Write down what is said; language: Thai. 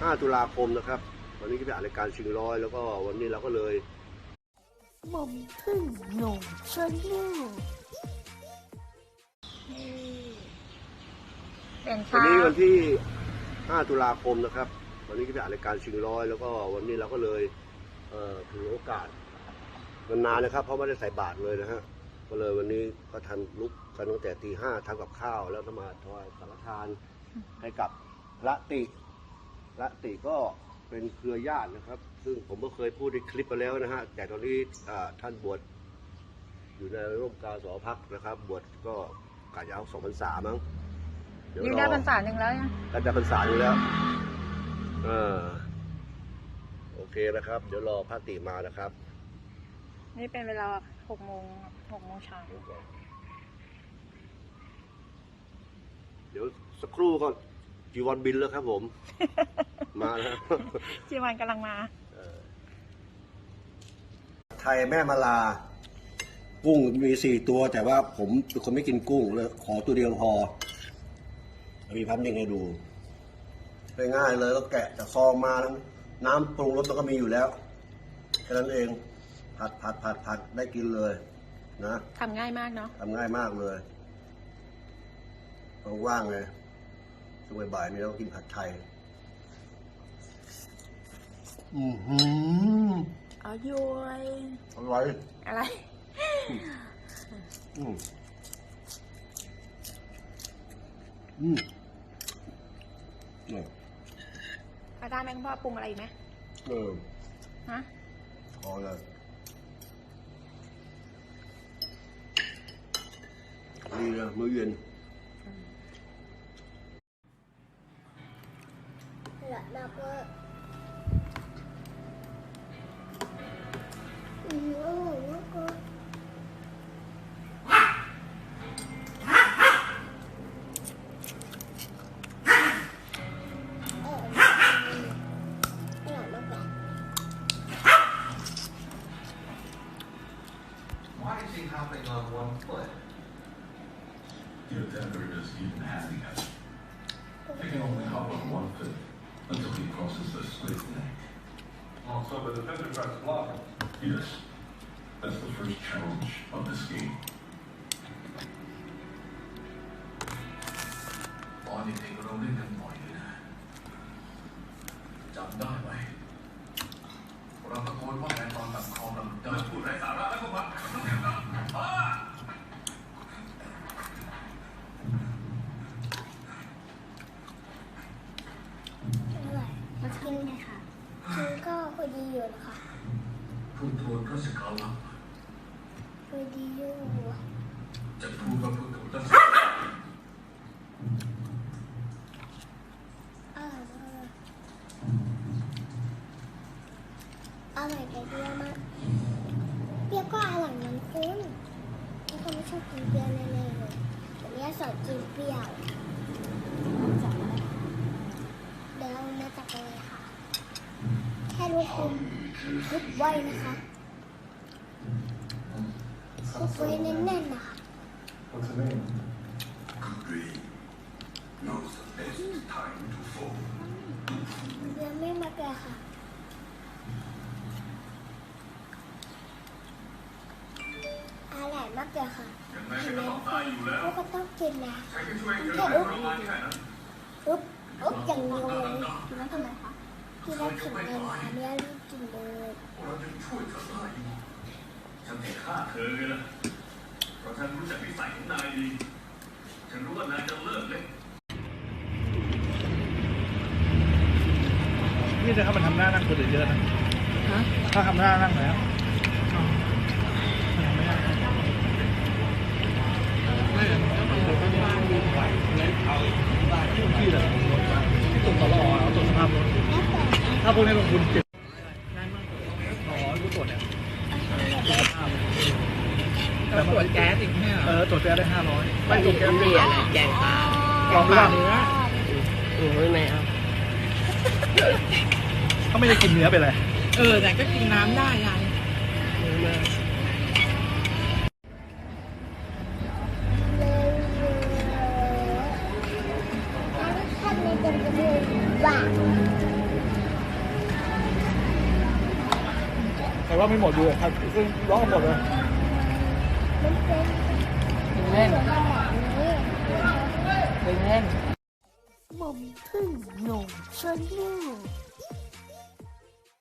5 ตุลาคมนะครับ วันนี้จะไปอ่านรายการชิงร้อย แล้วก็วันนี้เราก็เลยหม่อมพึ่งหนุ่มชนลูกเปลี่ยนวันเช้านี้วันที่ 5 ตุลาคมนะครับ วันนี้จะไปอ่านรายการชิงร้อย แล้วก็วันนี้เราก็เลยเอ่อถือโอกาสนานๆนะครับ เพราะไม่ได้ใส่บาตรเลยนะฮะ ก็เลยวันนี้ก็ทำลุกกันตั้งแต่ตีห้าทำกับข้าว แล้วก็มาถวายสังฆทานให้กับพระติ พระติก็เป็นเครือญาตินะครับ ซึ่งผมก็เคยพูดในคลิปไปแล้วนะฮะ แต่ตอนนี้อ่าท่านบวชอยู่ในร่มกาสาวพักนะครับ บวชก็กะจะเอาสองพรรษามั้งเดี๋ยวอยู่รได้อพรรษาหนึ่งแล้วยังก็จะพรรษาอยู่แล้วเออโอเคนะครับ เดี๋ยวรอพระติมานะครับนี่เป็นเวลาหกโมงหกโมงเช้า เดี๋ยวสักครู่ก็ จีวรบินแล้วครับผม มาแล้วจีวันกำลังมา ไทยแม่มาลา กุ้งมีสี่ตัวแต่ว่าผมเป็นคนไม่กินกุ้งเลยขอตัวเดียวพอ มีพับนิ่งให้ดูง่ายๆเลยก็แกะจากซองมาแล้วน้ำปรุงรสมันก็มีอยู่แล้วแค่นั้นเอง ผัดผัดผัดผัดได้กินเลย นะทำง่ายมากเนาะทำง่ายมากเลยว่างๆไง ช่วงบ่ายๆนี้เรากินผัดไทย อือหือเอาย้อยอร่อยอะไร อืมอืมเนี่ยอาจารย์แมงพ่อปรุงอะไรอีกไหมเออฮะพอเลยดีนะมื้อเย็น แล้วก็อืมแล้วก็เอออร่อยมากเลย Why is he hopping on one foot? Your temper is even having it. He can only hop on crosses the split neck. Oh, so the defender tries to block him. Yes, that's the first challenge of this game. ตอนเด็กๆเราเล่นกันบ่อยเลยนะจำได้ไหมเราตะโกนว่าไงตอนตัดคอเราเดินพูดไร้สาระแล้วก็มา อยมากินเลยค่ะคือก็พอดีอยู่นะคะพูดทวนราชการลับพอดีอยู่จะพูดก็พูดกับราชอร่อยมากอร่อยแต่เปรี้ยวมากเปรี้ยวก็อร่อยเหมือนคุณนี่เขาไม่ชอบกินเปรี้ยวแน่ๆเลยแต่เนี้ยสอนกินเปรี้ยวเดี๋ยวเรามาจับกันเลยค่ะ แค่รู้คุณทุบไว้นะคะทุบไว้แน่นๆนะคะ What's the name? Agree. Knows the best time to fall. ยังไม่มาเลยค่ะอร่อยมากเลยค่ะยังไงก็ต้องตายอยู่แล้วเขาก็ต้องกินนะใครจะช่วยเธอแค่ได้อุ๊บทรมานแค่นั้นอุ๊บอุ๊บอย่างเดียวเลยกินแล้วทำไมคะ กินแล้ถึงเลยค่ะเนี่ยรีบกินเลยเราจะช่วยเธอได้ฉันจะฆ่าเธอไงล่ะเพราะฉันรู้จักนิสัยของนายดี ฉันรู้ว่านายจะเลิกเล่นนี่จะเข้ามาทำหน้านั่งคนอื่นเยอะนะถ้าทำหน้านั่งแล้วที่เลยที่ตรงตลอดเอาตรวจสภาพรถถ้าพ วกนี้ลงทุนเจ็ดอ๋อรู้ตรวจแต่ตรวจแก๊สอีกแค่เออตรวจแก๊สได้ห้าร้อยไม่ตรวจแก๊สได้อะแกงปลาลองดูว่าเนื้อโอ้ยไม่เอาเขาไม่ได้กินเนื้อไปเลยเออแต่ก็กินน้ำได้ยายเออมาเลยแล้วท่า แต่ว่าไม่หมดดูเลยครับซึ่งร้องหมดเลยมันเป็นเล่นแบบนี้เล่นหม่อมพึ่งหนุ่มชนลูก